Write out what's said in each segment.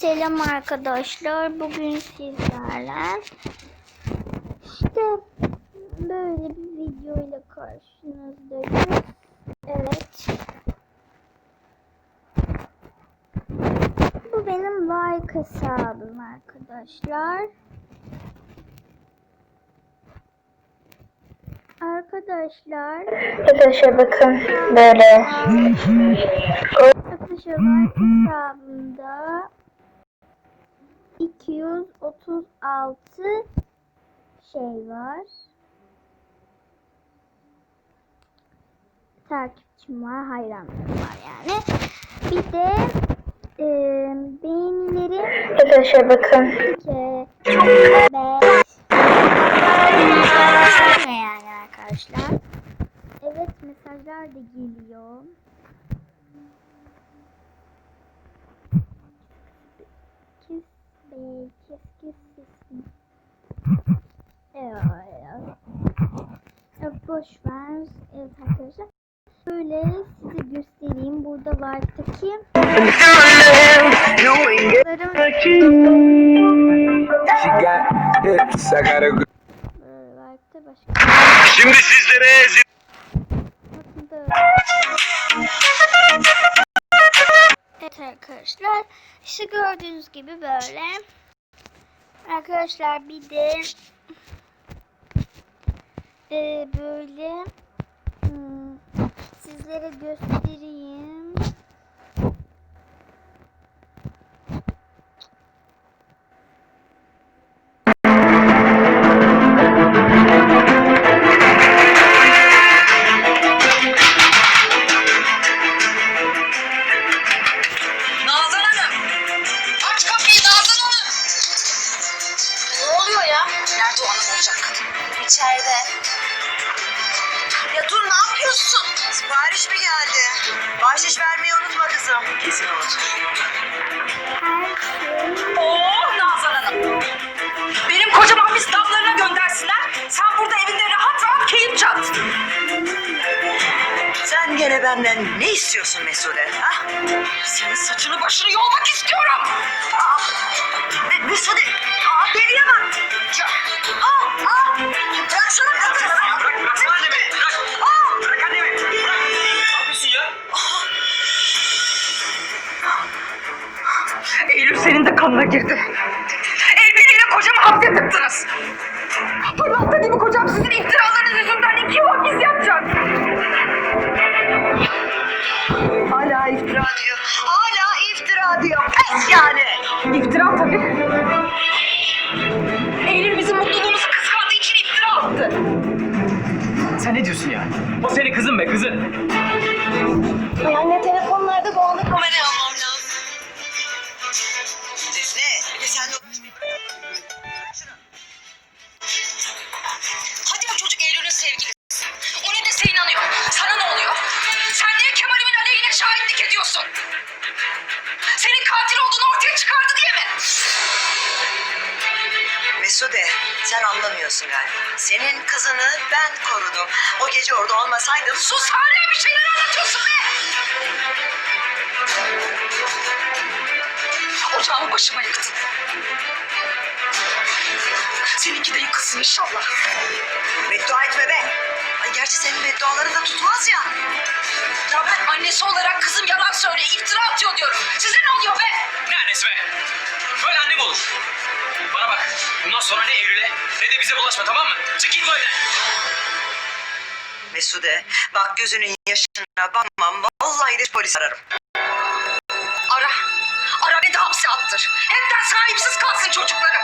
Selam arkadaşlar. Bugün sizlerle işte böyle bir video ile karşınızdayız. Evet. Bu benim like hesabım arkadaşlar. Arkadaşlar Arkadaşlar bakın böyle. Arkadaşlar like hesabımda 236 şey var. Takipçim var, hayranlarım var yani. Bir de e, beğenilerim Arkadaşlar bakın. 2, 5, ne yani arkadaşlar. Evet mesajlar da geliyor. Kiss be, kiss kiss kiss. Evet. Evet, boş ver. Evet arkadaşlar. Böyle size göstereyim. Burada like'taki She got hips, I got a good. Böyle like'ta başka. Şimdi sizlere. Evet arkadaşlar. İşte gördüğünüz gibi böyle. Arkadaşlar bir de e, böyle hmm, sizlere göstereyim. Nazan Sipariş mi geldi? Bahşiş vermeyi unutma kızım. Kesin otur. Oo Nazan Hanım! Benim kocam biz damlarına göndersinler. Sen burada evinde rahat rahat keyif çat. Sen gene benden ne istiyorsun Mesude? Ha? Senin saçını başını yolmak senin de kanına girdi. El birliğiyle kocamı hapse tıktınız. Pırlanta gibi kocam sizin iftiralarınız yüzünden iki yıl hapis yatacak. Hala iftira diyor. Hala iftira diyor. Pes yani. İftira tabii. Eylül bizim mutluluğumuzu kıskandığı için iftira attı. Sen ne diyorsun ya? O senin kızın be kızın. Anne ediyorsun? Senin katil olduğunu ortaya çıkardı diye mi? Mesude, sen anlamıyorsun galiba. Senin kızını ben korudum. O gece orada olmasaydım... Sus hala bir şeyler anlatıyorsun be! Ocağımı başıma yıktın. Seninki de yıkılsın inşallah. Beddua etme be. Ay gerçi senin bedduaların da tutmaz ya. Ya ben annesi olarak kızım yalan söylüyor, iftira atıyor diyorum. Size ne oluyor be? Ne annesi be? Böyle anne mi olur? Bana bak. Bundan sonra ne Eylül'e ne de bize bulaşma tamam mı? Çık git bu evden. Mesude, bak gözünün yaşına bakmam. Vallahi de polis ararım. Ara. Ara beni de hapse attır. Hepten sahipsiz kalsın çocuklarım.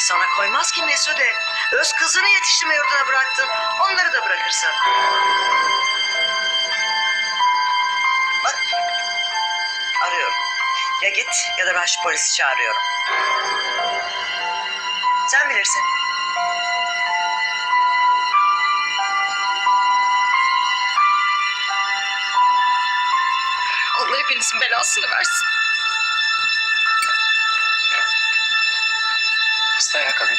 Sana koymaz ki Mesude. Öz kızını yetiştirme yurduna bıraktın. Onları da bırakırsın. Arıyorum. Ya git ya da ben şu polisi çağırıyorum. Sen bilirsin. Allah hepinizin belasını versin. Hasta ayakkabı.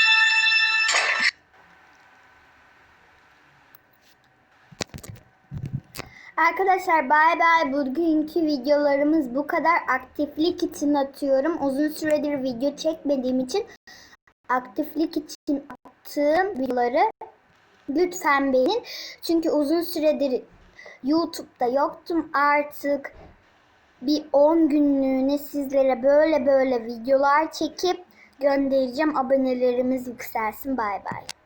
Arkadaşlar bay bay. Bugünkü videolarımız bu kadar. Aktiflik için atıyorum. Uzun süredir video çekmediğim için aktiflik için attığım videoları lütfen beğenin. Çünkü uzun süredir YouTube'da yoktum artık. Bir 10 günlüğüne sizlere böyle böyle videolar çekip göndereceğim. Abonelerimiz yükselsin. Bay bay.